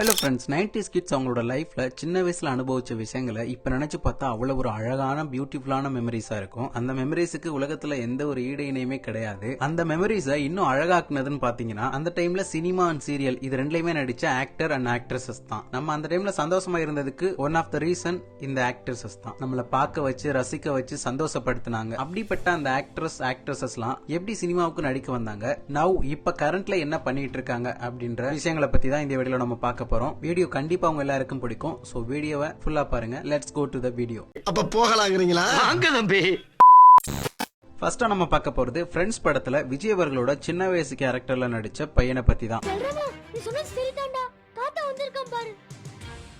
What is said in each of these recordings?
Hello friends nineties kids அவங்களோட லைஃப்ல சின்ன வயசில் அனுபவித்த விஷயங்களை இப்போ நினச்சி பார்த்தா அவ்வளோ ஒரு அழகான பியூட்டிஃபுல்லான மெமரிஸாக இருக்கும். அந்த மெமரிஸுக்கு உலகத்தில் எந்த ஒரு ஈடு இணையுமே கிடையாது. அந்த மெமரிஸை இன்னும் அழகாக்குனதுன்னு பார்த்தீங்கன்னா அந்த டைமில் சினிமா அண்ட் சீரியல் இது ரெண்டுலையுமே நடிச்ச ஆக்டர் அண்ட் ஆக்ட்ரஸஸ் தான். நம்ம அந்த டைமில் சந்தோஷமாக இருந்ததுக்கு ஒன் ஆஃப் த ரீசன் இந்த ஆக்ட்ரஸஸ் தான். நம்மளை பார்க்க வச்சு ரசிக்க வச்சு சந்தோஷப்படுத்தினாங்க. அப்படிப்பட்ட அந்த ஆக்ட்ரஸ் ஆக்ட்ரஸஸ்லாம் எப்படி சினிமாவுக்கு நடிக்க வந்தாங்க? நவ் இப்போ கரண்ட்ல என்ன பண்ணிட்டு இருக்காங்க? அப்படின்ற விஷயங்களை பற்றி தான் இந்த வீடியோல நம்ம பார்க்க போறோம். வீடியோ கண்டிப்பா உங்க எல்லாருக்கும் பிடிக்கும். சோ வீடியோவை ஃபுல்லா பாருங்க. Let's go to the video அப்ப போகலாங்கிறீங்களா? வாங்க தம்பி. ஃபர்ஸ்டா நம்ம பார்க்க போறது ஃப்ரெண்ட்ஸ் படத்துல விஜய் அவர்களோட சின்ன வயசு கேரக்டர்ல நடிச்ச பையனை பத்தி தான்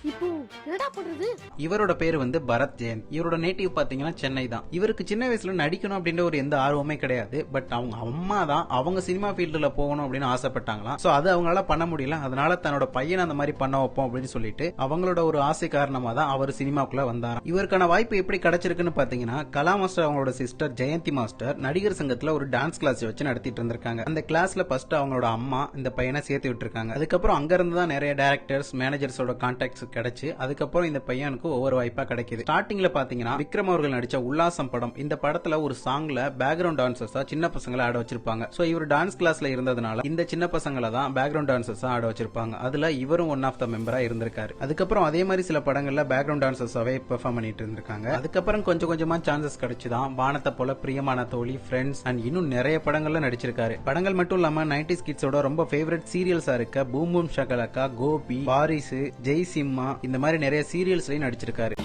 இப்போ என்னடா பண்றது? இவரோட பேர் வந்து பரத் ஜெயன். இவரோட நேட்டிவ் பாத்தீங்கன்னா சென்னை தான். இவருக்கு சின்ன வயசுல நடிக்கணும் அப்படின்ற ஒரு எந்த ஆர்வமே கிடையாது. பட் அவங்க அம்மா தான் அவங்க சினிமா ஃபீல்டுல போகணும் அப்படின்னு ஆசைப்பட்டாங்களாம். சோ அது அவங்களால பண்ண முடியல. அதனால தன்னோட பையனை அந்த மாதிரி பண்ண வைப்போம் அப்படின்னு சொல்லிட்டு அவங்களோட ஒரு ஆசை காரணமா தான் அவர் சினிமாக்குள்ள வந்தாராம். இவருக்கான வாய்ப்பு எப்படி கிடைச்சிருக்குன்னு பாத்தீங்கன்னா கலா மாஸ்டர் அவங்களோட சிஸ்டர் ஜெயந்தி மாஸ்டர் நடிகர் சங்கத்துல ஒரு டான்ஸ் கிளாஸ் வச்சு நடத்திட்டு இருந்திருக்காங்க. அந்த கிளாஸ்ல ஃபர்ஸ்ட் அவங்களோட அம்மா இந்த பையனை சேர்த்து விட்டுருக்காங்க. அதுக்கப்புறம் அங்க இருந்து தான் நிறைய டேரக்டர்ஸ் மேனேஜர்ஸோட கான்டாக்ட்ஸ் கிடைச்சு அதுக்கப்புறம் இந்த பையனுக்கு ஒவ்வொரு வாய்ப்பா கிடைக்குது. ஸ்டார்டிங்ல பாத்தீங்கன்னா விக்ரம் அவர்கள் நடிச்ச உல்லாசம் படம் இந்த படத்துல ஒரு சாங்ல பேக்ரவுண்ட் டான்சர்ஸா சின்ன பசங்களை ஆட வச்சிருப்பாங்க. சோ இவர் டான்ஸ் கிளாஸ்ல இருந்ததுனால இந்த சின்ன பசங்களை தான் பேக்ரவுண்ட் டான்சர்ஸா ஆட வச்சிருப்பாங்க. அதுல இவரும் ஒன் ஆஃப் த மெம்பரா இருந்திருக்காரு. அதுக்கப்புறம் அதே மாதிரி சில படங்கள்ல பேக்ரவுண்ட் டான்சர்ஸாவே பெர்ஃபார்ம் பண்ணிட்டு இருந்திருக்காங்க. அதுக்கப்புறம் கொஞ்சம் கொஞ்சமா சான்சஸ் கிடைச்சுதான் வானத்தை போல பிரியமான தோழி ஃப்ரெண்ட்ஸ் அண்ட் இன்னும் நிறைய படங்கள்ல நடிச்சிருக்காரு. படங்கள் மட்டும் இல்லாம நைன்டி கிட்ஸோட ரொம்ப ஃபேவரட் சீரியல்ஸா இருக்க பூம் பூம் ஷகலக்கா கோபி வாரிசு ஜெய் சிம்மா இந்த மாதிரி நிறைய சீரியல்ஸ்லயும் நடிச்சிருக்காரு.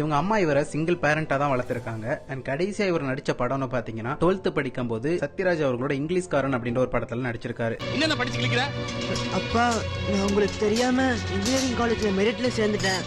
இவங்க அம்மா இவரை சிங்கிள் பேரண்டா தான் வளர்த்திருக்காங்க. அண்ட் கடைசியா இவர் நடிச்ச படம்னு பாத்தீங்கன்னா டுவெல்த் படிக்கும் போது சத்யராஜ் அவர்களோட இங்கிலீஷ்காரன் அப்படின்ற ஒரு படத்துல நடிச்சிருக்காரு. என்னென்ன படிச்சு அப்பா நான் உங்களுக்கு தெரியாம இன்ஜினியரிங் காலேஜ்ல மெரிட்ல சேர்ந்துட்டேன்.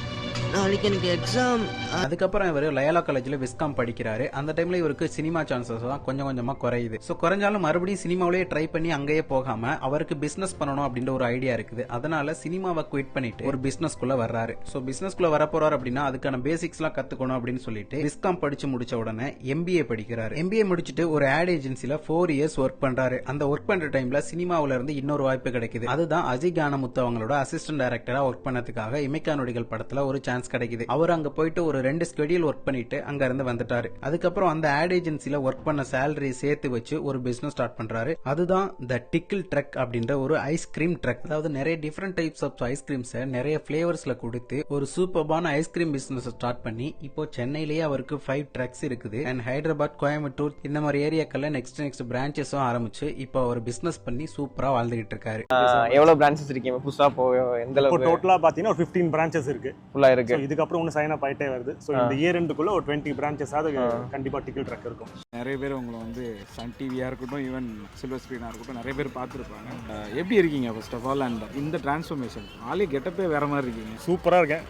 நாளைக்கு எனக்கு எக்ஸாம் அதுக்கப்புறம் இவர் லயலா காலேஜ்ல விஸ்காம் படிக்கிறாரு. அந்த டைம்ல இவருக்கு சினிமா சான்சஸ் தான் கொஞ்சம் கொஞ்சமா குறையுது. சோ குறைஞ்சாலும் மறுபடியும் சினிமாவிலேயே ட்ரை பண்ணி அங்கேயே போகாம அவருக்கு பிசினஸ் பண்ணணும் அப்படின்ற ஒரு ஐடியா இருக்குது. அதனால சினிமாவை குவிட் பண்ணிட்டு ஒரு பிசினஸ்க்குள்ள வர்றாரு. ஸோ பிசினஸ்க்குள்ள வர போறாரு அப்படின்னா அதுக்கான பேசிக்ஸ் எல்லாம் கத்துக்கணும் அப்படின்னு சொல்லிட்டு விஸ்காம் படிச்சு முடிச்ச உடனே எம்பிஏ படிக்கிறாரு. எம்பிஏ முடிச்சிட்டு ஒரு ஆட் ஏஜென்சில ஃபோர் இயர்ஸ் ஒர்க் பண்றாரு. அந்த ஒர்க் பண்ற டைம்ல சினிமாவில இருந்து இன்னொரு வாய்ப்பு கிடைக்குது. அதுதான் அஜய் கானமுத்து அவங்களோட அசிஸ்டன்ட் டைரக்டரா ஒர்க் பண்ணதுக்காக இமைக்கா நொடிகள் படத்துல ஒரு சான்ஸ் கிடைக்குது. அவர் அங்க போயிட்டு ஒரு ரெண்டு ஸ்கெடியூல் ஒர்க் பண்ணிட்டு அங்க இருந்து வந்துட்டாரு. அதுக்கப்புறம் அந்த ஆட் ஏஜென்சில ஒர்க் பண்ண சேலரி சேர்த்து வச்சு ஒரு பிசினஸ் ஸ்டார்ட் பண்றாரு. அதுதான் த டிக்கிள் ட்ரக் அப்படின்ற ஒரு ஐஸ்கிரீம் ட்ரக் அதாவது நிறைய டிஃப்ரெண்ட் டைப்ஸ் ஆஃப் ஐஸ்கிரீம்ஸை நிறைய ஃபிளேவர்ஸ்ல கொடுத்து ஒரு சூப்பர்பான ஐஸ்கிரீம் பிசினஸ் ஸ்டார்ட் பண்ணி இப்போ சென்னையிலேயே அவருக்கு ஃபைவ் ட்ரக்ஸ் இருக்குது. அண்ட் ஹைதராபாத் கோயம்புத்தூர் இந்த மாதிரி ஏரியாக்கள்ல நெக்ஸ்ட் நெக்ஸ்ட் பிரான்ச்சஸும் ஆரம்பிச்சு இப்போ அவர் பிசினஸ் பண்ணி சூப்பரா வாழ்ந்துகிட்டு இருக்காரு. எவ்வளவு பிரான்ச்சஸ் இருக்கீங்க? புதுசா போ எந்த டோட்டலாக பார்த்தீங்கன்னா ஒரு ஃபிஃப்டீன் பிரான்ச்சஸ் இருக்கு. ஃபுல்லா இருக்கு. இதுக்கப்புறம் இன்னும் சைன் அப் ஆயிட்டே வருது. ஸோ இந்த இயர் எண்டுக்குள்ள ஒரு டுவெண்ட்டி பிரான்ச்சஸாவது கண்டிப்பாக டிக்கெட் ட்ரக் இருக்கும். நிறைய பேர் உங்களை வந்து சன் டிவியாக இருக்கட்டும் ஈவன் சில்வர் ஸ்க்ரீனாக இருக்கட்டும் நிறைய பேர் பார்த்துருப்பாங்க. எப்படி இருக்கீங்க ஃபர்ஸ்ட் ஆஃப் ஆல் அண்ட் இந்த டிரான்ஸ்ஃபர்மேஷன் ஆளே கெட்டப்பே வேற மாதிரி இருக்கீங்க. சூப்பராக இருக்கேன்.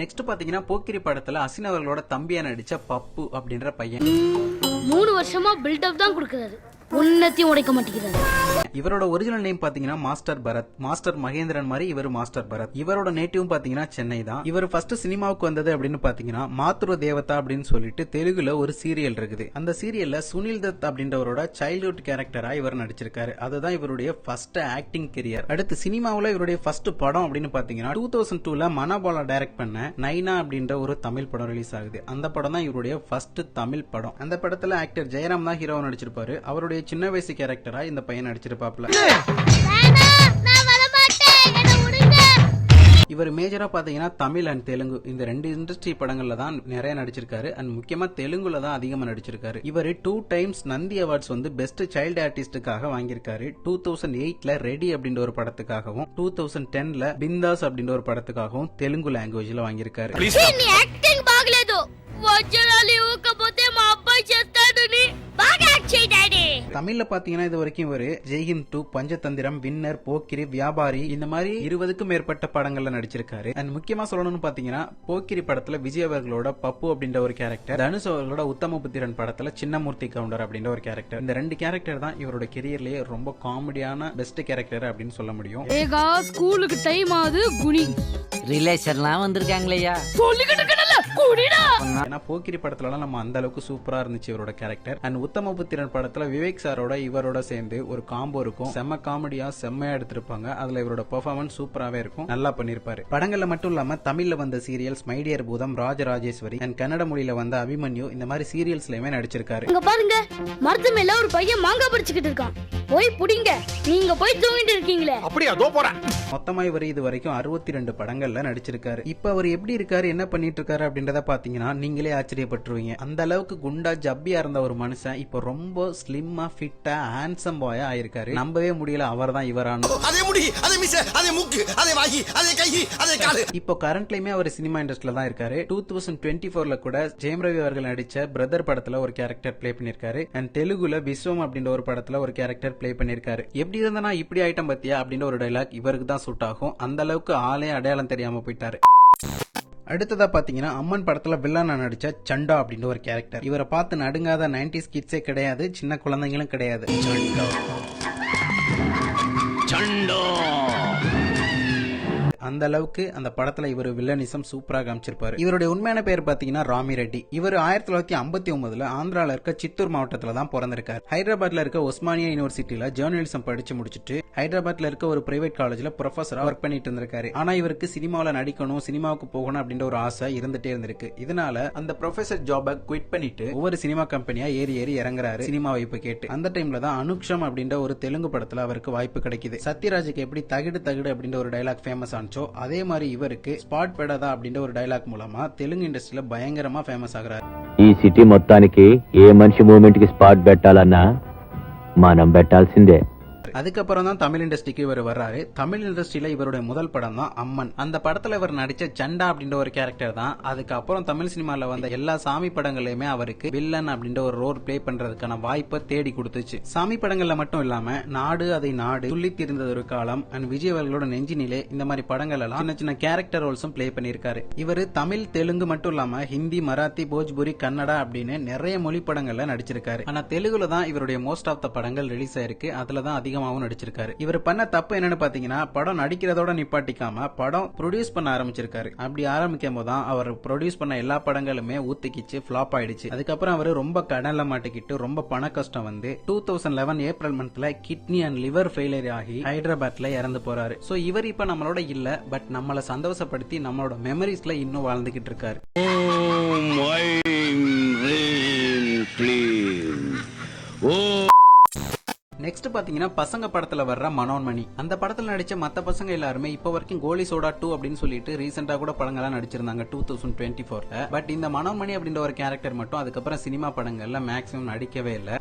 நெக்ஸ்ட் பாத்தீங்கன்னா போக்கிரி படத்துல அசின் அவர்களோட தம்பியா நடிச்ச பப்பு அப்படின்ற பையன். மூணு வருஷமா பில்டப் தான் கொடுக்கறாரு. உன்னத்தையும் உடைக்க மாட்டேங்கிறாரு. இவரோட ஒரிஜினல் நேம் பாத்தீங்கன்னா மாஸ்டர் பரத். மாஸ்டர் மகேந்திரன் மாதிரி இவர் மாஸ்டர் பரத். இவரோட நேட்டிவும் பாத்தீங்கன்னா சென்னை தான். இவர் ஃபர்ஸ்ட் சினிமாவுக்கு வந்தது அப்படின்னு பாத்தீங்கன்னா மாத்ரு தேவதா அப்படின்னு சொல்லிட்டு தெலுங்குல ஒரு சீரியல் இருக்குது. அந்த சீரியல்ல சுனில் தத் அப்படின்றவரோட சைல்ட்ஹுட் கேரக்டரா இவர் நடிச்சிருக்காரு. அதுதான் இவருடைய ஃபர்ஸ்ட் ஆக்டிங் கெரியர் அடுத்து சினிமாவில் இவருடைய ஃபர்ஸ்ட் படம் அப்படின்னு பாத்தீங்கன்னா டூ தௌசண்ட் டூல மனபாலா டைரக்ட் பண்ண நைனா அப்படின்ற ஒரு தமிழ் படம் ரிலீஸ் ஆகுது. அந்த படம் தான் இவருடைய ஃபர்ஸ்ட் தமிழ் படம். அந்த படத்துல ஆக்டர் ஜெயராம் தான் ஹீரோ நடிச்சிருப்பாரு. அவருடைய சின்ன வயசு கேரக்டரா இந்த பையன் நடிச்சிருப்பாரு. விடுங்க இவர் மேஜரா பாத்தீங்கன்னா தமிழ் அண்ட் தெலுங்கு. இந்த ரெண்டு இண்டஸ்ட்ரி படங்கள்ல தான் நிறைய நடிச்சிருக்காரு. அண்ட் முக்கியமா தெலுங்குல தான் அதிகமா நடிச்சிருக்காரு. இவர் டூ டைம்ஸ் நந்தி அவார்ட்ஸ் வந்து பெஸ்ட் சைல்டு ஆர்டிஸ்டுக்காக வாங்கியிருக்காரு. டூ தௌசண்ட் எயிட்ல ரெடி அப்படின்ற ஒரு படத்துக்காகவும் டூ தௌசண்ட் டென்ல பிந்தாஸ் அப்படின்ற ஒரு படத்துக்காகவும் தெலுங்கு லாங்குவேஜ்ல வாங்கியிருக்காரு. నీ యాక్టింగ్ బాగలేదు వచ్చేదాన్ని ఊకపోతే మా అబ్బాయి చేస్తాడు నీ బాగా యాక్ట్ చేయి డాడీ தமிழ்ல பாத்தீங்கன்னா இது வரைக்கும் இவரு ஜெய்ஹிந்த் டூ பஞ்சதந்திரம் வின்னர் போக்கிரி வியாபாரி இந்த மாதிரி இருபதுக்கும் மேற்பட்ட படங்கள்ல நடிச்சிருக்காரு அண்ட் முக்கியமா சொல்லணும்னு பாத்தீங்கன்னா போக்கிரி படத்துல விஜய் அவர்களோட பப்பு அப்படின்ற ஒரு கேரக்டர் தனுஷ் அவர்களோட உத்தமபுத்திரன் படத்துல சின்னமூர்த்தி கவுண்டர் அப்படின்ற ஒரு கேரக்டர் இந்த ரெண்டு கேரக்டர் தான் இவரோட கெரியர்லயே ரொம்ப காமெடியான பெஸ்ட் கேரக்டர் அப்படின்னு சொல்ல முடியும் ஏகா ஸ்கூலுக்கு டைம் ஆகுது குனி ரிலேஷன்லாம் வந்திருக்காங்களேயா சொல்லிக்கிட்டு இருக்கல குடிடா ஏன்னா போக்கிரி படத்துலலாம் நம்ம அந்த அளவுக்கு சூப்பரா இருந்துச்சு இவரோட கேரக்டர் அண்ட் உத்தமபுத்திரன் படத்துல விவேக் சாரோட இவரோட சேர்ந்து ஒரு காம்போ இருக்கும். செம்ம காமெடியா செம்மையா எடுத்திருப்பாங்க. அதுல இவரோட பெர்ஃபார்மன்ஸ் சூப்பராவே இருக்கும். நல்லா பண்ணிருப்பாரு. படங்கள்ல மட்டும் இல்லாம தமிழ்ல வந்த சீரியல்ஸ் மைடியர் பூதம் ராஜராஜேஸ்வரி அண்ட் கன்னட மொழியில வந்த அபிமன்யு இந்த மாதிரி சீரியல்ஸ்லயுமே நடிச்சிருக்காரு. இங்க பாருங்க. மரத்து மேல ஒரு பையன் மாங்காய் பறிச்சுக்கிட்டு இருக்கான். போய் புடிங்க. நீங்க போய் தூங்கிட்டு இருக்கீங்களே. மொத்தமா இவர் இது வரைக்கும் அறுபத்தி ரெண்டு படங்கள்ல நடிச்சிருக்காரு. இப்ப அவர் எப்படி இருக்காரு? என்ன பண்ணிட்டு இருக்காரு? அப்படின்றத பாத்தீங்கன்னா நீங்களே ஆச்சரியப்பட்டுருவீங்க. அந்த அளவுக்கு குண்டா ஜப்பியா இருந்த ஒரு மனுஷன் இப்ப ரொம்ப ஸ்லிம்மா ஃபிட்டா ஹேண்ட்ஸம் பாயா ஆயிருக்காரு. நம்பவே முடியல அவர் தான் இவரான அதே முடி அதே மிச அதே மூக்கு அதே வாகி அதே கை அதே காலு. இப்போ கரண்ட்லயுமே அவர் சினிமா இண்டஸ்ட்ரியில தான் இருக்காரு. டூ தௌசண்ட் டுவெண்ட்டி ஃபோர்ல கூட ஜெயம் ரவி அவர்கள் நடிச்ச பிரதர் படத்துல ஒரு கேரக்டர் ப்ளே பண்ணிருக்காரு. அண்ட் தெலுங்குல விஸ்வம் அப்படின்ற ஒரு படத்துல ஒரு கேரக்டர் ப்ளே பண்ணிருக்காரு. எப்படி இருந்தனா இப்படி ஐட்டம் பத்தியா அப்படின்ற ஒரு டைலாக் இவருக்கு தான் சூட் ஆகும். அந்த அளவுக்கு ஆளே அடையாளம் தெரியாம போயிட்டாரு. அடுத்ததா பாத்தீங்கன்னா அம்மன் படத்துல வில்லனா நடிச்ச சண்டா அப்படின்ற ஒரு கேரக்டர் இவரை பார்த்து நடுங்காத 90s கிட்ஸே கிடையாது சின்ன குழந்தைங்களும் கிடையாது. அந்த அளவுக்கு அந்த படத்துல இவர் வில்லனிசம் சூப்பராக காமிச்சிருப்பாரு. இவருடைய உண்மையான பேர் பாத்தீங்கன்னா ராமி ரெட்டி. இவர் ஆயிரத்தி தொள்ளாயிரத்தி ஐம்பத்தி ஒன்பதுல ஆந்திரால இருக்க சித்தூர் மாவட்டத்துல தான் பிறந்திருக்காரு. ஹைதராபாத்ல இருக்க ஒஸ்மானியா யூனிவர்சிட்டியில ஜேர்னலிசம் படிச்சு முடிச்சுட்டு ஹைதராபாத்ல இருக்க ஒரு பிரைவேட் காலேஜ்ல ப்ரொஃபஸரா ஒர்க் பண்ணிட்டு இருந்திருக்காரு. ஆனா இவருக்கு சினிமாவில் நடிக்கணும் சினிமாவுக்கு போகணும் அப்படின்ற ஒரு ஆசை இருந்துட்டே இருந்திருக்கு. இதனால அந்த ப்ரொஃபசர் ஜாபை குவிட் பண்ணிட்டு ஒவ்வொரு சினிமா கம்பெனியா ஏறி ஏறி இறங்குறாரு சினிமா வாய்ப்பு கேட்டு. அந்த டைம்ல தான் அனுக்ஷம் அப்படின்ற ஒரு தெலுங்கு படத்துல அவருக்கு வாய்ப்பு கிடைக்குது. சத்யராஜுக்கு எப்படி தகிடு தகிடு அப்படின்ற ஒரு டைலாக் ஃபேமஸ் ஆனிச்சோ அதே மாதிரி இவருக்கு ஸ்பாட் பெடதா அப்படின்ற ஒரு டைலாக் மூலமா தெலுங்கு இண்டஸ்ட்ரியில பயங்கரமா ஃபேமஸ் ஆகுறாரு ఈ సిటీ మొత్తానికి ఏ మనిషి మూమెంట్ కి స్పాట్ పెట్టాలన్నా మనం పెట్టాల్సిందే அதுக்கப்புறம் தான் தமிழ் இண்டஸ்ட்ரிக்கு இவர் வர்றாரு. தமிழ் இண்டஸ்ட்ரியில இவருடைய முதல் படம் தான் அம்மன். அந்த படத்துல இவர் நடிச்ச சண்டா அப்படின்ற ஒரு கேரக்டர் தான். அதுக்கப்புறம் தமிழ் சினிமால வந்த எல்லா சாமி படங்களையுமே அவருக்கு வில்லன் அப்படின்ற ஒரு ரோல் ப்ளே பண்றதுக்கான வாய்ப்பை தேடி கொடுத்துச்சு. சாமி படங்கள்ல மட்டும் இல்லாம நாடு அதை நாடு துள்ளி திரிந்தது ஒரு காலம் அண்ட் விஜய் அவர்களோட நெஞ்சினிலே இந்த மாதிரி படங்கள் எல்லாம் சின்ன சின்ன கேரக்டர் ரோல்ஸும் ப்ளே பண்ணியிருக்காரு. இவர் தமிழ் தெலுங்கு மட்டும் இல்லாம ஹிந்தி மராத்தி போஜ்புரி கன்னடா அப்படின்னு நிறைய மொழி படங்கள்ல நடிச்சிருக்காரு. ஆனா தெலுங்குல தான் இவருடைய மோஸ்ட் ஆஃப் த படங்கள் ரிலீஸ் ஆயிருக்கு. அதுல தான் அதிகமாகவும் நடிச்சிருக்காரு. இவர் பண்ண தப்பு என்னன்னு பாத்தீங்கன்னா படம் நடிக்கிறதோட நிப்பாட்டிக்காம படம் ப்ரொடியூஸ் பண்ண ஆரம்பிச்சிருக்காரு. அப்படி ஆரம்பிக்கும் போது தான் அவர் ப்ரொடியூஸ் பண்ண எல்லா படங்களுமே ஊத்திக்கிச்சு ஃபிளாப் ஆயிடுச்சு. அதுக்கப்புறம் அவர் ரொம்ப கடன்ல மாட்டிக்கிட்டு ரொம்ப பண கஷ்டம் வந்து டூ தௌசண்ட் லெவன் ஏப்ரல் மந்த்ல கிட்னி அண்ட் லிவர் ஃபெயிலியர் ஆகி ஹைதராபாத்ல இறந்து போறாரு. சோ இவர் இப்ப நம்மளோட இல்ல பட் நம்மளை சந்தோஷப்படுத்தி நம்மளோட மெமரிஸ்ல இன்னும் வாழ்ந்துகிட்டு இருக்காரு. பாத்தீங்கன்னா பசங்க படத்துல வர்ற மனோன்மணி. அந்த படத்துல நடிச்ச மத்த பசங்க எல்லாருமே இப்ப வரைக்கும் கோலி சோடா டூ அப்படின்னு சொல்லிட்டு ரீசெண்டா கூட படங்கள்லாம் நடிச்சிருந்தாங்க டூ தௌசண்ட் டுவெண்ட்டி ஃபோர்ல பட் இந்த மனோன்மணி அப்படின்ற ஒரு கேரக்டர் மட்டும் அதுக்கப்புறம் சினிமா படங்கள்ல மேக்ஸிமம் நடிக்கவே இல்லை.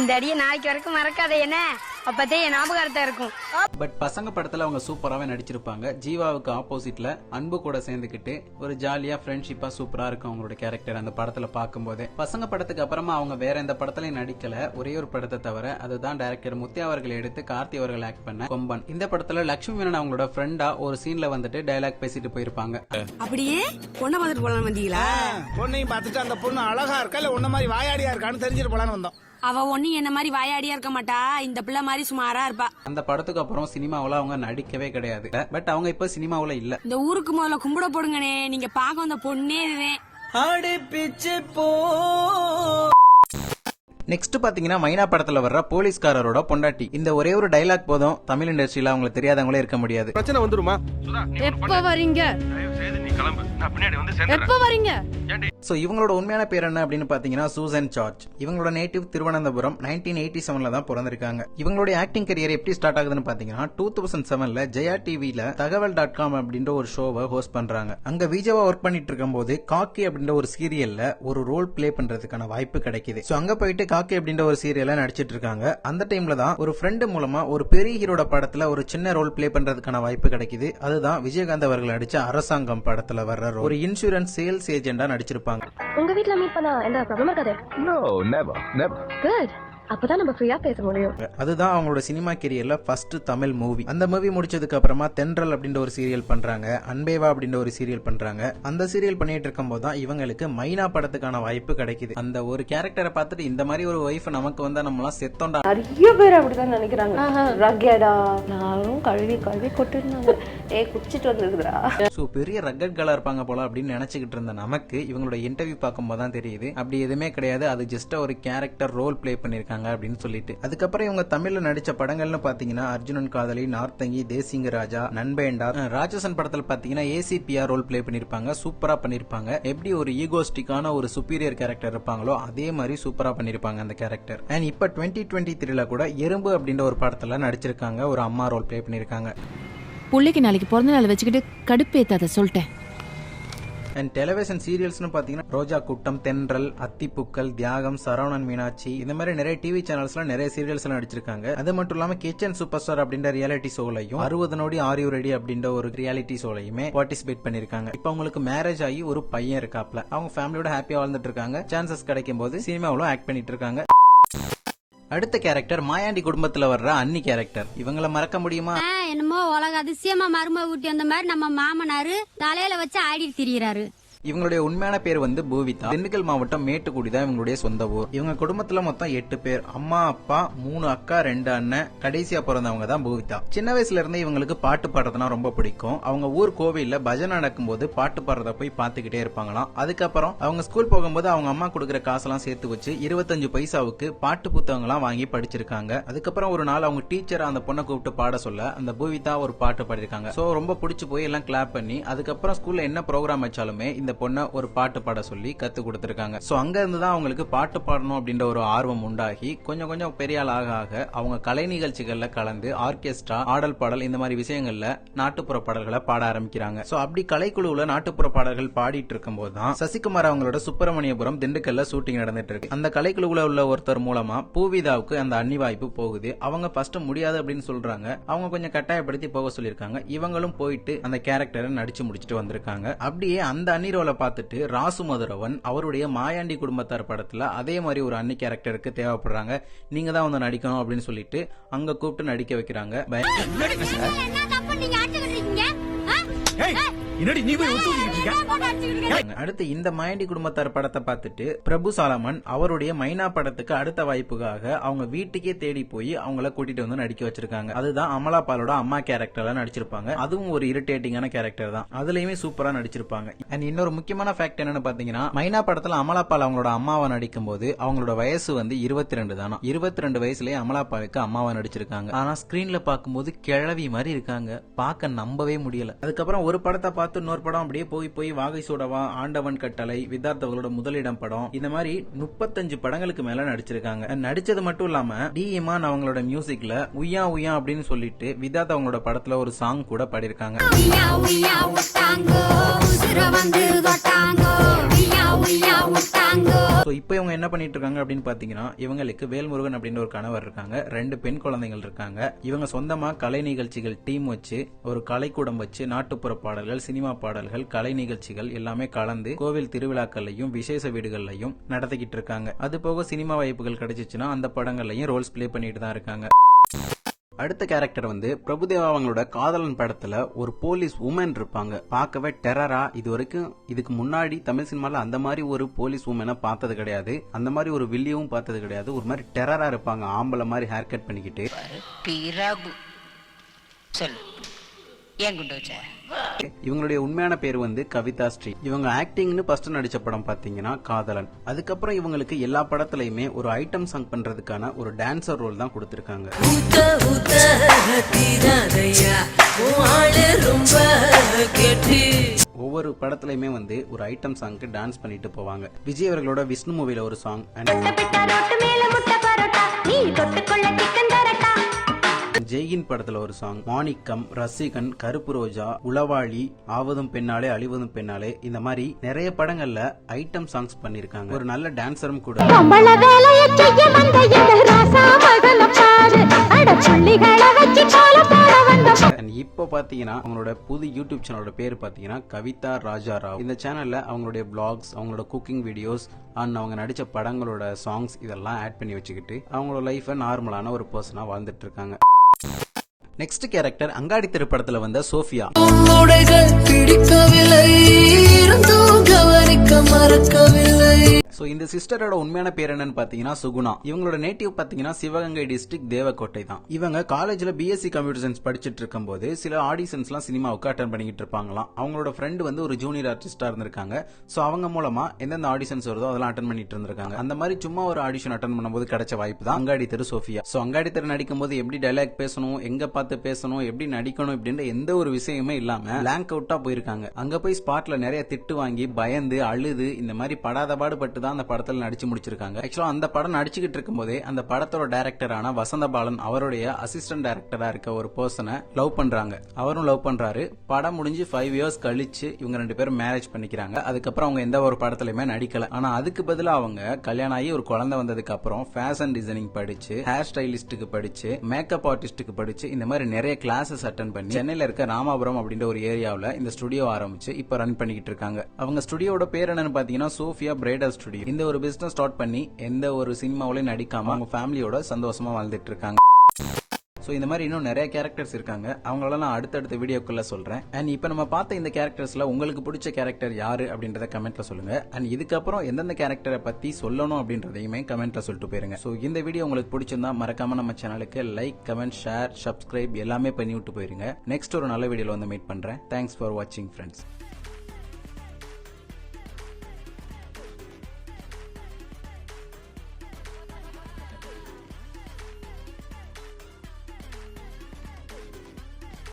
இந்த அடியை நாளைக்கு வரைக்கும் மறக்காத என்ன? அப்பதே என் ஞாபகார்த்தம் இருக்கும். பட் பசங்க படத்துல அவங்க சூப்பராகவே நடிச்சிருப்பாங்க. ஜீவாவுக்கு ஆப்போசிட்ல அன்பு கூட சேர்ந்துக்கிட்டு ஒரு ஜாலியா ஃப்ரெண்ட்ஷிப்பா சூப்பரா இருக்கும் அவங்களோட கேரக்டர் அந்த படத்துல பார்க்கும்போதே. பசங்க படத்துக்கு அப்புறமா அவங்க வேற எந்த படத்துலயும் நடிக்கல. ஒரே ஒரு படத்தை தவிர அதுதான் டைரக்டர் முத்தியா அவர்கள் எடுத்து கார்த்தி அவர்கள் ஆக்ட் பண்ண கொம்பன். இந்த படத்துல லட்சுமி மேனன் அவங்களோட ஃப்ரெண்டா ஒரு சீன்ல வந்துட்டு டைலாக் பேசிட்டு போயிருப்பாங்க. அப்படியே? பொண்ணை பார்த்துட்டு போலாம் வந்தீங்களா? பொண்ணையும் பார்த்துட்டு அந்த பொண்ணு அழகா இருக்கா? இல்ல உன்ன மாதிரி வாயாடியா இருக்கான்னு தெரிஞ்சுட்டு போலான்னு வந்தோம். அவ ஒண்ணு என்ன மாதிரி வாயாடியா இருக்க மாட்டா? இந்த பிள்ளை மாதிரி சுமாரா இருப்பா. அந்த படத்துக்கு அப்புறம் சினிமாவுல அவங்க நடிக்கவே கிடையாது. பட் அவங்க இப்ப சினிமாவுல இல்ல. இந்த ஊருக்கு முதல்ல கும்பிட போடுங்கனே நீங்க பாக்க வந்த பொண்ணே இதுதான் ஆடி பிச்சு போ. நெக்ஸ்ட் பாத்தீங்கன்னா மைனா படத்துல வர்ற போலீஸ்காரரோட பொண்டாட்டி. இந்த ஒரே ஒரு டைலாக் போதும் தமிழ் இண்டஸ்ட்ரியில அவங்களுக்கு தெரியாதவங்களே இருக்க முடியாது. பிரச்சனை வந்துருமா? எப்ப வரீங்க? எப்ப வரீங்க? சோ இவங்களோட உண்மையான பேர் என்ன அப்படின்னு பாத்தீங்கன்னா சூசன் சார்ஜ் இவங்களோட நேட்டிவ் திருவனந்தபுரம் நைன்டீன் எயிட்டி செவன்ல தான் பிறந்திருக்காங்க. இவங்களுடைய ஆக்டிங் கரியர் எப்படி ஸ்டார்ட் ஆகுதுன்னு பாத்தீங்கன்னா டூ தௌசண்ட் செவன்ல ஜெயா டிவில தகவல் டாட் காம் அப்படின்ற ஒரு ஷோவை ஹோஸ்ட் பண்றாங்க. அங்க விஜயவா ஒர்க் பண்ணிட்டு இருக்கும்போது காக்கி அப்படின்ற ஒரு சீரியல்ல ஒரு ரோல் ப்ளே பண்றதுக்கான வாய்ப்பு கிடைக்குது. சோ அங்க போயிட்டு காக்கி அப்படின்ற ஒரு சீரியல்ல நடிச்சிட்டு இருக்காங்க அந்த டைம்ல தான் ஒரு ஃப்ரெண்டு மூலமா ஒரு பெரிய ஹீரோட படத்துல ஒரு சின்ன ரோல் ப்ளே பண்றதுக்கான வாய்ப்பு கிடைக்குது. அதுதான் விஜயகாந்த் அவர்கள் நடிச்ச அரசாங்கம் படத்துல வர்ற. ஒரு இன்சூரன்ஸ் சேல்ஸ் ஏஜென்டா நடிச்சிருப்பாங்க. உங்க வீட்ல மீட் பண்ணா எந்த ப்ராப்ளம் இருக்காது? நோ நெவர் நெவர் குட் அப்பதான் நம்ம ஃப்ரீயா பேச முடியும். அதுதான் அவங்களோட சினிமா கெரியர்ல ஃபர்ஸ்ட் தமிழ் மூவி அந்த மூவி முடிச்சதுக்கு அப்புறமா தென்றல் அப்படின்ற ஒரு சீரியல் பண்றாங்க அன்பேவா அப்படின்ற ஒரு சீரியல் பண்றாங்க. அந்த சீரியல் பண்ணிட்டு இருக்கும்போது தான் இவங்களுக்கு மைனா படத்துக்கான வாய்ப்பு கிடைக்குது. அந்த ஒரு கேரக்டரை பார்த்துட்டு இந்த மாதிரி ஒரு ஒய்ஃப் நமக்கு வந்தா நம்மளாம் செத்தோண்டா நிறைய பேர் அப்படிதான் நினைக்கிறாங்க. ரகேடா நானும் கழுவி கழுவி கொட்டிருந்தாங்க. ஏ குடிச்சிட்டு வந்துருக்குறா ஸோ பெரிய ரக்கட் கலா இருப்பாங்க போல அப்படின்னு நினைச்சுக்கிட்டு இருந்த நமக்கு இவங்களோட இன்டர்வியூ பார்க்கும்போது தான் தெரியுது. அப்படி எதுவுமே கிடையாது. அது ஜஸ்ட் ஒரு கேரக்டர் ரோல் ப்ளே பண்ணிருக்காங்க அப்படின்னு சொல்லிட்டு. அதுக்கப்புறம் இவங்க தமிழ்ல நடிச்ச படங்கள்னு பாத்தீங்கன்னா அர்ஜுனன் காதலி நார்த்தங்கி தேசிங்க ராஜா நண்பேண்டா அஹ் ராட்சசன் படத்துல பாத்தீங்கன்னா ஏசிபிஆர் ரோல் ப்ளே பண்ணிருப்பாங்க சூப்பரா பண்ணிருப்பாங்க. எப்படி ஒரு ஈகோஸ்டிக்கான ஒரு சுப்பீரியர் கேரக்டர் இருப்பாங்களோ அதே மாதிரி சூப்பரா பண்ணிருப்பாங்க அந்த கேரக்டர் அண்ட் இப்ப டுவெண்ட்டி டுவெண்ட்டி த்ரீல கூட எறும்பு அப்படின்ற ஒரு படத்துல நடிச்சிருக்காங்க ஒரு அம்மா ரோல் ப்ளே பண்ணிருக்காங்க. பிள்ளைக்கு நாளைக்கு பிறந்த நாள் வச்சுக்கிட்டு கடுப்பேத்தாத சொல்லிட்டேன். அண்ட் டெலிவிஷன் சீரியல்ஸ்னு பார்த்தீங்கன்னா ரோஜா கூட்டம் தென்றல் அத்திப்புக்கள் தியாகம் சரவணன் மீனாட்சி இந்த மாதிரி நிறைய டிவி சேனல்ஸ்லாம் நிறைய சீரியல்ஸ் எல்லாம் நடிச்சிருக்காங்க. அது மட்டும் இல்லாம கிச்சன் சூப்பர் ஸ்டார் அப்படின்ற ரியாலிட்டி ஷோலையும் அறுபது நோடி ஆரியோ ரெடி அப்படின்ற ஒரு ரியாலிட்டி ஷோலையுமே பார்ட்டிசிபேட் பண்ணிருக்காங்க. இப்போ அவங்களுக்கு மேரேஜ் ஆகி ஒரு பையன் இருக்காப்ல. அவங்க ஃபேமிலியோட ஹாப்பியா வாழ்ந்துட்டு இருக்காங்க. சான்சஸ் கிடைக்கும் போது சினிமாவிலும் ஆக்ட் பண்ணிட்டு இருக்காங்க. அடுத்த கேரக்டர் மாயாண்டி குடும்பத்துல வர்ற அன்னி கேரக்டர் இவங்கள மறக்க முடியுமா? என்னமோ உலக அதிசயமா மரும ஊட்டி வந்த மாதிரி நம்ம மாமனாரு தலையில வச்சு ஆடி திரியறாரு. இவங்களுடைய உண்மையான பேர் வந்து பூவிதா. திண்டுக்கல் மாவட்டம் மேட்டுக்குடி தான் இவங்களுடைய சொந்த ஊர். இவங்க குடும்பத்துல மொத்தம் எட்டு பேர். அம்மா அப்பா மூணு அக்கா ரெண்டு அண்ணன். கடைசியா பிறந்தவங்க தான் பூவிதா. சின்ன வயசுல இருந்து இவங்களுக்கு பாட்டு பாடுறதுனா ரொம்ப பிடிக்கும். அவங்க ஊர் கோவில்ல பஜனை நடக்கும்போது பாட்டு பாடுறத போய் பார்த்துக்கிட்டே இருப்பாங்களாம். அதுக்கப்புறம் அவங்க ஸ்கூல் போகும்போது அவங்க அம்மா கொடுக்குற காசெல்லாம் சேர்த்து வச்சு இருபத்தஞ்சு பைசாவுக்கு பாட்டு புத்தகங்கள்லாம் வாங்கி படிச்சிருக்காங்க. அதுக்கப்புறம் ஒரு நாள் அவங்க டீச்சர் அந்த பொண்ணை கூப்பிட்டு பாட சொல்ல அந்த பூவிதா ஒரு பாட்டு பாடிருக்காங்க சோ ரொம்ப பிடிச்சு போய் எல்லாம் கிளாப் பண்ணி அதுக்கப்புறம் ஸ்கூல்ல என்ன ப்ரோக்ராம் வச்சாலுமே இந்த பொண்ணை ஒரு பாட்டு பாட சொல்லி கத்து கொடுத்துருக்காங்க. ஸோ அங்கிருந்து தான் அவங்களுக்கு பாட்டு பாடணும் அப்படின்ற ஒரு ஆர்வம் உண்டாகி கொஞ்சம் கொஞ்சம் பெரிய ஆள் ஆக ஆக அவங்க கலை நிகழ்ச்சிகள்ல கலந்து ஆர்கெஸ்ட்ரா ஆடல் பாடல் இந்த மாதிரி விஷயங்கள்ல நாட்டுப்புற பாடல்களை பாட ஆரம்பிக்கிறாங்க. ஸோ அப்படி கலைக்குழுவில் நாட்டுப்புற பாடல்கள் பாடிட்டு இருக்கும்போது தான் சசிகுமார் அவங்களோட சுப்பிரமணியபுரம் திண்டுக்கல்ல ஷூட்டிங் நடந்துட்டு இருக்கு அந்த கலைக்குழுவில் உள்ள ஒருத்தர் மூலமா பூவிதாவுக்கு அந்த அன்னி வாய்ப்பு போகுது. அவங்க ஃபர்ஸ்ட் முடியாது அப்படின்னு சொல்றாங்க. அவங்க கொஞ்சம் கட்டாயப்படுத்தி போக சொல்லியிருக்காங்க. இவங்களும் போயிட்டு அந்த கேரக்டரை நடிச்சு முடிச்சுட்டு வந்திருக்காங்க. அப்படியே அந்த அன்னி ரோலை பார்த்துட்டு ராசு மதுரவன் அவருடைய மாயாண்டி குடும்பத்தார் படத்துல அதே மாதிரி ஒரு அன்னி கேரக்டருக்கு தேவைப்படுறாங்க. நீங்க தான் வந்து நடிக்கணும் அப்படின்னு சொல்லிட்டு அங்க கூப்பிட்டு நடிக்க வைக்கிறாங்க. பய- அடுத்து இந்த மயண்டி குடும்பத்தார் படத்தை பார்த்துட்டு பிரபு சாலமன் அவருடைய மைனா படத்துக்கு அடுத்த வாய்ப்புக்காக அவங்க வீட்டுக்கே தேடி போய் அவங்கள கூட்டிட்டு வந்து நடிக்க வச்சிருக்காங்க. அதுதான் அமலா பாலோட அம்மா கேரக்டர்ல நடிச்சிருப்பாங்க. அதுவும் ஒரு இரிட்டேட்டிங்கான கேரக்டர் தான். அதுலயுமே சூப்பரா நடிச்சிருப்பாங்க. அண்ட் இன்னொரு முக்கியமான ஃபேக்ட் என்னன்னு பாத்தீங்கன்னா மைனா படத்துல அமலா பால் அவங்களோட அம்மாவை நடிக்கும் போது அவங்களோட வயசு வந்து இருபத்தி ரெண்டு தானா? இருபத்தி ரெண்டு வயசுலயே அமலா பாலுக்கு நடிச்சிருக்காங்க. ஆனா ஸ்கிரீன்ல பார்க்கும்போது கிழவி மாதிரி இருக்காங்க. பார்க்க நம்பவே முடியல. அதுக்கப்புறம் ஒரு படத்தை பார்த்து இன்னொரு படம் அப்படியே போய் போய் வாகை சூடவா ஆண்டவன் கட்டளை வித்தார்த்தவர்களோட முதலிடம் படம் இந்த மாதிரி முப்பத்தஞ்சு படங்களுக்கு மேல நடிச்சிருக்காங்க. நடிச்சது மட்டும் இல்லாம டி இமான் அவங்களோட மியூசிக்ல உய்யா உய்யா அப்படின்னு சொல்லிட்டு விதார்த் அவங்களோட படத்துல ஒரு சாங் கூட பாடியிருக்காங்க. ஸோ இப்போ இவங்க என்ன பண்ணிட்டு இருக்காங்க அப்படின்னு பார்த்தீங்கன்னா இவங்களுக்கு வேல்முருகன் அப்படின்ற ஒரு கணவர் இருக்காங்க. ரெண்டு பெண் குழந்தைகள் இருக்காங்க. இவங்க சொந்தமாக கலை நிகழ்ச்சிகள் டீம் வச்சு ஒரு கலைக்கூடம் வச்சு நாட்டுப்புற பாடல்கள் சினிமா பாடல்கள் கலை நிகழ்ச்சிகள் எல்லாமே கலந்து கோவில் திருவிழாக்கள்லையும் விசேஷ வீடுகள்லையும் நடத்திக்கிட்டு இருக்காங்க. அது போக சினிமா வாய்ப்புகள் கிடைச்சிச்சுன்னா அந்த படங்கள்லையும் ரோல்ஸ் ப்ளே பண்ணிட்டு தான் இருக்காங்க. அடுத்த கேரக்டர் வந்து பிரபுதேவா அவங்களோட காதலன் படத்துல ஒரு போலீஸ் உமன் இருப்பாங்க. பார்க்கவே டெரரா இது வரைக்கும் இதுக்கு முன்னாடி தமிழ் சினிமால அந்த மாதிரி ஒரு போலீஸ் உமனை பார்த்தது கிடையாது. அந்த மாதிரி ஒரு வில்லியவும் பார்த்தது கிடையாது. ஒரு மாதிரி டெரரா இருப்பாங்க. ஆம்பளை மாதிரி ஹேர் கட் பண்ணிக்கிட்டு ஏன் குண்டு வச்ச? இவங்களுடைய உண்மையான பேர் வந்து கவிதா ஸ்ரீ. இவங்க ஆக்டிங்னு ஃபர்ஸ்ட் நடிச்ச படம் பாத்தீங்கன்னா காதலன். அதுக்கப்புறம் இவங்களுக்கு எல்லா படத்துலயுமே ஒரு ஐட்டம் சாங் பண்றதுக்கான ஒரு டான்சர் ரோல் தான் கொடுத்திருக்காங்க. ஒவ்வொரு படத்துலயுமே வந்து ஒரு ஐட்டம் சாங்க்கு டான்ஸ் பண்ணிட்டு போவாங்க. விஜய் அவர்களோட விஷ்ணு மூவில ஒரு சாங் ஜெய்கின் படத்துல ஒரு சாங் மாணிக்கம் ரசிகன் கருப்பு ரோஜா உளவாளி ஆவதும் பெண்ணாலே அழிவதும் பெண்ணாலே இந்த மாதிரி நிறைய படங்கள்ல ஐட்டம் சாங்ஸ் பண்ணிருக்காங்க. ஒரு நல்ல டான்சரும் கூட. இப்போ பாத்தீங்கன்னா அவங்களோட புது யூடியூப் சேனலோட பேர் பாத்தீங்கன்னா கவிதா ராஜா ராவ். இந்த சேனல்ல அவங்களுடைய vlogs அவங்களோட குக்கிங் வீடியோஸ் அண்ட் அவங்க நடிச்ச படங்களோட சாங்ஸ் இதெல்லாம் ஆட் பண்ணி வச்சுக்கிட்டு அவங்களோட லைஃபை நார்மலான ஒரு பர்சனா வாழ்ந்துட்டு இருக்காங்க. நெக்ஸ்ட் கேரக்டர் அங்காடி திரைப்படத்துல வந்த சோஃபியா. ஸோ இந்த சிஸ்டரோட உண்மையான பேர் என்னன்னு பாத்தீங்கன்னா சுகுணா. இவங்களோட நேட்டிவ் பாத்தீங்கன்னா சிவகங்கை டிஸ்ட்ரிக்ட் தேவக்கோட்டை தான். இவங்க காலேஜ்ல பிஎஸ்சி கம்ப்யூட்டர் சயின்ஸ் படிச்சிட்டு இருக்கும்போது சில ஆடிஷன்ஸ்லாம் சினிமாவுக்கு அட்டன் பண்ணிக்கிட்டு இருப்பாங்களாம். அவங்களோட ஃப்ரெண்டு வந்து ஒரு ஜூனியர் ஆர்டிஸ்டா இருந்திருக்காங்க. ஸோ அவங்க மூலமா எந்தெந்த ஆடிஷன்ஸ் வருதோ அதெல்லாம் அட்டன் பண்ணிட்டு இருந்திருக்காங்க. அந்த மாதிரி சும்மா ஒரு ஆடிஷன் அட்டன் பண்ணும்போது கிடைச்ச வாய்ப்பு தான் அங்காடி தெரு சோஃபியா. ஸோ அங்காடி தெரு நடிக்கும் போது எப்படி டைலாக் பேசணும் எங்க பார்த்து பேசணும் எப்படி நடிக்கணும் இப்படின்ற எந்த ஒரு விஷயமே இல்லாம பிளாங்க் அவுட்டா போயிருக்காங்க. அங்க போய் ஸ்பாட்ல நிறைய திட்டு வாங்கி பயந்து அழுது இந்த மாதிரி படாத பாடுபட்டு தான் அந்த படத்துல நடிச்சு முடிச்சிருக்காங்க. ஆக்சுவலா அந்த படம் நடிச்சுக்கிட்டு இருக்கும்போதே அந்த படத்தோட டைரக்டரான வசந்த பாலன் அவருடைய அசிஸ்டன்ட் டைரக்டரா இருக்க ஒரு பர்சனை லவ் பண்றாங்க. அவரும் லவ் பண்றாரு. படம் முடிஞ்சு ஃபைவ் இயர்ஸ் கழிச்சு இவங்க ரெண்டு பேரும் மேரேஜ் பண்ணிக்கிறாங்க. அதுக்கப்புறம் அவங்க எந்த ஒரு படத்துலயுமே நடிக்கல. ஆனா அதுக்கு பதிலாக அவங்க கல்யாணம் ஆகி ஒரு குழந்தை வந்ததுக்கு அப்புறம் ஃபேஷன் டிசைனிங் படிச்சு ஹேர் ஸ்டைலிஸ்டுக்கு படிச்சு மேக்கப் ஆர்டிஸ்டுக்கு படிச்சு இந்த மாதிரி நிறைய கிளாஸஸ் அட்டன் பண்ணி சென்னையில இருக்க ராமாபுரம் அப்படின்ற ஒரு ஏரியாவுல இந்த ஸ்டுடியோ ஆரம்பிச்சு இப்ப ரன் பண்ணிக்கிட்டு இருக்காங்க. அவங்க ஸ்டுடியோட பேர் என்னன்னு பாத்தீங்கன்னா சோஃபியா பிரைடல் ஸ்டுடியோ இந்த ஒரு பிசினஸ் ஸ்டார்ட் பண்ணி எந்த ஒரு சினிமாவிலையும் நடிக்காம அவங்க ஃபேமிலியோட சந்தோஷமா வாழ்ந்துட்டு இருக்காங்க. ஸோ இந்த மாதிரி இன்னும் நிறைய கேரக்டர்ஸ் இருக்காங்க. அவங்களெல்லாம் நான் அடுத்தடுத்த வீடியோக்குள்ளே சொல்கிறேன் அண்ட் இப்போ நம்ம பார்த்த இந்த கேரக்டர்ஸில் உங்களுக்கு பிடிச்ச கேரக்டர் யார் அப்படின்றத கமெண்ட்டில் சொல்லுங்கள் அண்ட் இதுக்கப்புறம் எந்தெந்த கேரக்டரை பற்றி சொல்லணும் அப்படின்றதையுமே கமெண்ட்டில் சொல்லிட்டு போயிருங்க. ஸோ இந்த வீடியோ உங்களுக்கு பிடிச்சிருந்தா மறக்காமல் நம்ம சேனலுக்கு லைக் கமெண்ட் ஷேர் சப்ஸ்கிரைப் எல்லாமே பண்ணி விட்டு போயிருங்க. நெக்ஸ்ட் ஒரு நல்ல வீடியோவில் வந்து மீட் பண்ணுறேன் தேங்க்ஸ் ஃபார் வாட்சிங் ஃப்ரெண்ட்ஸ்